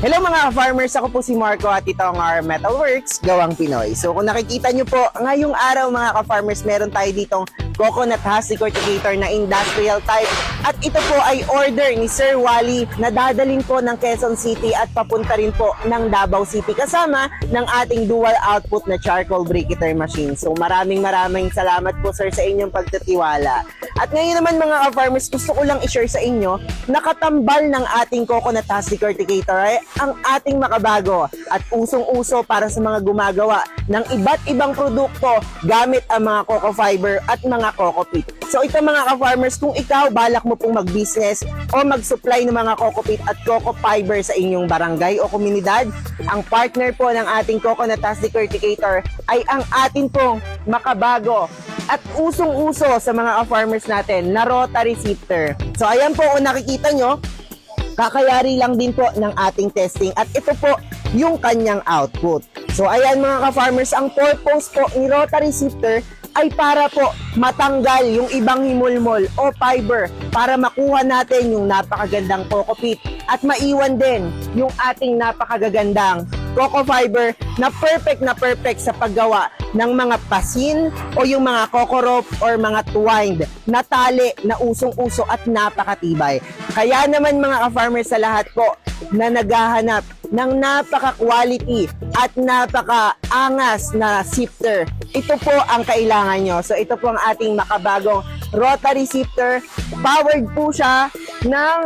Hello mga farmers, ako po si Marco at ito ang our Metalworks, Gawang Pinoy. So kung nakikita nyo po, ngayong araw mga ka-farmers, meron tayo ditong coconut husk decorticator na industrial type. At ito po ay order ni Sir Wally na dadalhin po ng Quezon City at papunta rin po ng Davao City kasama ng ating dual output na charcoal briqueter machine. So maraming maraming salamat po sir sa inyong pagtitiwala. At ngayon naman mga ka-farmers, gusto ko lang i-share sa inyo, nakatambal ng ating coconut husk decorticator ay ang ating makabago at usong-uso para sa mga gumagawa ng iba't ibang produkto gamit ang mga coco fiber at mga coco peat. So ito mga ka-farmers, kung ikaw balak mo pong mag-business o mag-supply ng mga coco peat at coco fiber sa inyong barangay o komunidad, ang partner po ng ating coconut husk decorticator ay ang atin pong makabago at usong-uso sa mga farmers natin na rotary sifter. So ayan po kung nakikita nyo, kakayari lang din po ng ating testing at ito po yung kanyang output. So ayan mga ka-farmers, ang purpose po ni rotary sifter ay para po matanggal yung ibang himulmol o fiber para makuha natin yung napakagandang coco peat at maiwan din yung ating napakagagandang coco fiber na perfect na perfect sa paggawa ng mga pasin o yung mga coco rope or mga twined na tali na usong-uso at napakatibay. Kaya naman mga ka-farmers sa lahat po na naghahanap ng napaka-quality at napaka-angas na sifter. Ito po ang kailangan nyo. So ito po ang ating makabagong rotary sifter. Powered po siya ng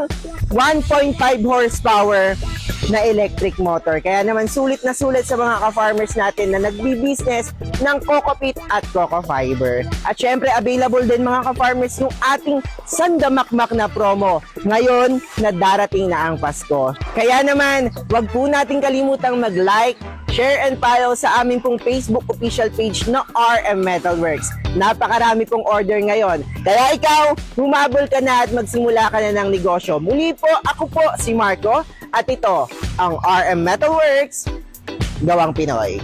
1.5 horsepower na electric motor. Kaya naman sulit na sulit sa mga ka-farmers natin na nagbi-business ng coco at coco fiber. At syempre available din mga ka-farmers yung ating sandamakmak na promo ngayon na darating na ang Pasko. Kaya naman, wag po nating kalimutang mag-like, share and follow sa aming pong Facebook official page na RM Metalworks. Napakarami pong order ngayon. Kaya ikaw, humabol ka na at magsimula ka na ng negosyo. Muli po, ako po si Marco at ito ang RM Metalworks, Gawang Pinoy.